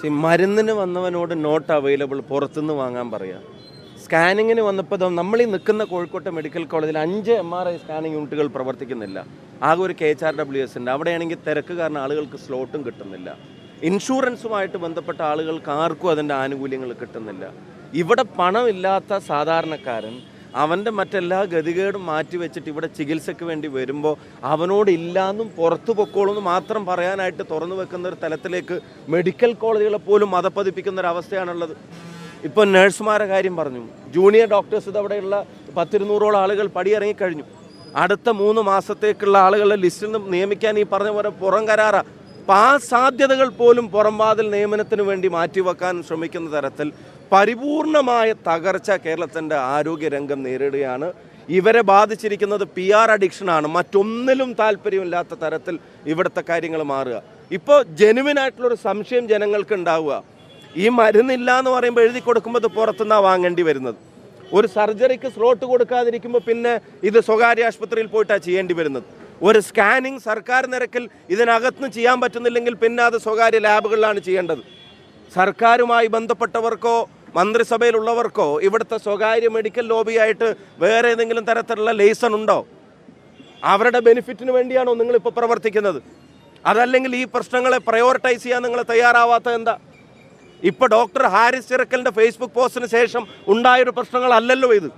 See, മരുന്നിന് വന്നവനോട് not available പുറത്തുനിന്ന് വാങ്ങാൻ പറയാം. സ്കാനിങ്ങിന് വന്നപ്പോൾ നമ്മൾ ഈ നിൽക്കുന്ന കോഴിക്കോട്ടെ മെഡിക്കൽ കോളേജിൽ അഞ്ച് എം ആർ ഐ സ്കാനിങ് യൂണിറ്റുകൾ പ്രവർത്തിക്കുന്നില്ല. ആകെ ഒരു K H R W S ഉണ്ട്. അവിടെയാണെങ്കിൽ തിരക്ക് കാരണം ആളുകൾക്ക് സ്ലോട്ടും കിട്ടുന്നില്ല. ഇൻഷുറൻസുമായിട്ട് ബന്ധപ്പെട്ട ആളുകൾക്ക് ആർക്കും അതിന്റെ ആനുകൂല്യങ്ങൾ കിട്ടുന്നില്ല. ഇവിടെ പണമില്ലാത്ത സാധാരണക്കാരൻ അവന്റെ മറ്റെല്ലാ ഗതികേടും മാറ്റി വെച്ചിട്ട് ഇവിടെ ചികിത്സയ്ക്ക് വേണ്ടി വരുമ്പോൾ അവനോട് ഇല്ലാന്നും പുറത്തു പൊക്കോളൂന്ന് മാത്രം പറയാനായിട്ട് തുറന്നു വെക്കുന്ന ഒരു തലത്തിലേക്ക് മെഡിക്കൽ കോളേജുകളെ പോലും മതപ്പതിപ്പിക്കുന്ന ഒരു ഇപ്പോൾ നഴ്സുമാരെ കാര്യം പറഞ്ഞു. ജൂനിയർ ഡോക്ടേഴ്സ് ഇതവിടെയുള്ള പത്തിരുന്നൂറോളം ആളുകൾ പടിയിറങ്ങിക്കഴിഞ്ഞു അടുത്ത മൂന്ന് മാസത്തേക്കുള്ള ആളുകളുടെ ലിസ്റ്റിൽ നിന്നും നിയമിക്കാൻ ഈ പറഞ്ഞ പോലെ പുറം കരാറാ. അപ്പം ആ സാധ്യതകൾ പോലും പുറംവാതിൽ നിയമനത്തിന് വേണ്ടി മാറ്റിവെക്കാൻ ശ്രമിക്കുന്ന തരത്തിൽ പരിപൂർണമായ തകർച്ച കേരളത്തിന്റെ ആരോഗ്യരംഗം നേരിടുകയാണ്. ഇവരെ ബാധിച്ചിരിക്കുന്നത് പി ആർ അഡിക്ഷനാണ് മറ്റൊന്നിലും താല്പര്യമില്ലാത്ത തരത്തിൽ ഇവിടുത്തെ കാര്യങ്ങൾ മാറുക. ഇപ്പോൾ ജെനുവിനായിട്ടുള്ളൊരു സംശയം ജനങ്ങൾക്ക് ഉണ്ടാവുക. ഈ മരുന്നില്ല എന്ന് പറയുമ്പോൾ എഴുതി കൊടുക്കുമ്പോൾ ഇത് പുറത്തുനിന്നാണ് വാങ്ങേണ്ടി വരുന്നത്. ഒരു സർജറിക്ക് സ്ലോട്ട് കൊടുക്കാതിരിക്കുമ്പോൾ പിന്നെ ഇത് സ്വകാര്യ ആശുപത്രിയിൽ പോയിട്ടാണ് ചെയ്യേണ്ടി വരുന്നത്. ഒരു സ്കാനിങ് സർക്കാർ നിരക്കിൽ ഇതിനകത്തുനിന്ന് ചെയ്യാൻ പറ്റുന്നില്ലെങ്കിൽ പിന്നെ അത് സ്വകാര്യ ലാബുകളിലാണ് ചെയ്യേണ്ടത്. സർക്കാരുമായി ബന്ധപ്പെട്ടവർക്കോ മന്ത്രിസഭയിലുള്ളവർക്കോ ഇവിടുത്തെ സ്വകാര്യ മെഡിക്കൽ ലോബിയായിട്ട് വേറെ ഏതെങ്കിലും തരത്തിലുള്ള ലൈസൺ ഉണ്ടോ? അവരുടെ ബെനിഫിറ്റിന് വേണ്ടിയാണോ നിങ്ങളിപ്പോൾ പ്രവർത്തിക്കുന്നത്? അതല്ലെങ്കിൽ ഈ പ്രശ്നങ്ങളെ പ്രയോറിറ്റൈസ് ചെയ്യാൻ നിങ്ങൾ തയ്യാറാവാത്ത എന്താ? ഇപ്പൊ ഡോക്ടർ ഹാരിസ് ചിറക്കലിന്റെ ഫേസ്ബുക്ക് പോസ്റ്റിന് ശേഷം ഉണ്ടായൊരു പ്രശ്നങ്ങളല്ലല്ലോ ഇത്.